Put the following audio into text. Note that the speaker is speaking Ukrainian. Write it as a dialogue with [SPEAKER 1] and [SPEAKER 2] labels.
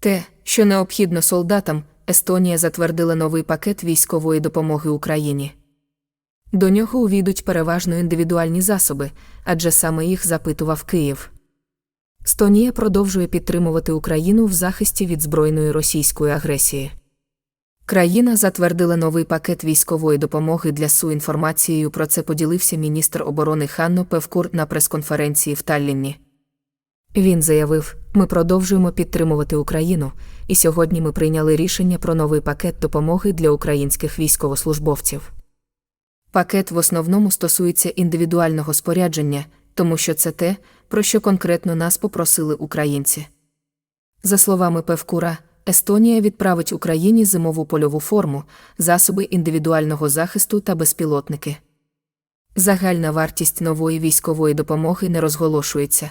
[SPEAKER 1] Те, що необхідно солдатам, Естонія затвердила новий пакет військової допомоги Україні. До нього увійдуть переважно індивідуальні засоби, адже саме їх запитував Київ. Естонія продовжує підтримувати Україну в захисті від збройної російської агресії. Країна затвердила новий пакет військової допомоги для СУ. Інформацією про це поділився міністр оборони Ханно Певкур на прес-конференції в Таллінні. Він заявив: ми продовжуємо підтримувати Україну, і сьогодні ми прийняли рішення про новий пакет допомоги для українських військовослужбовців. Пакет в основному стосується індивідуального спорядження, тому що це те, про що конкретно нас попросили українці. За словами Певкура, Естонія відправить Україні зимову польову форму, засоби індивідуального захисту та безпілотники. Загальна вартість нової військової допомоги не розголошується.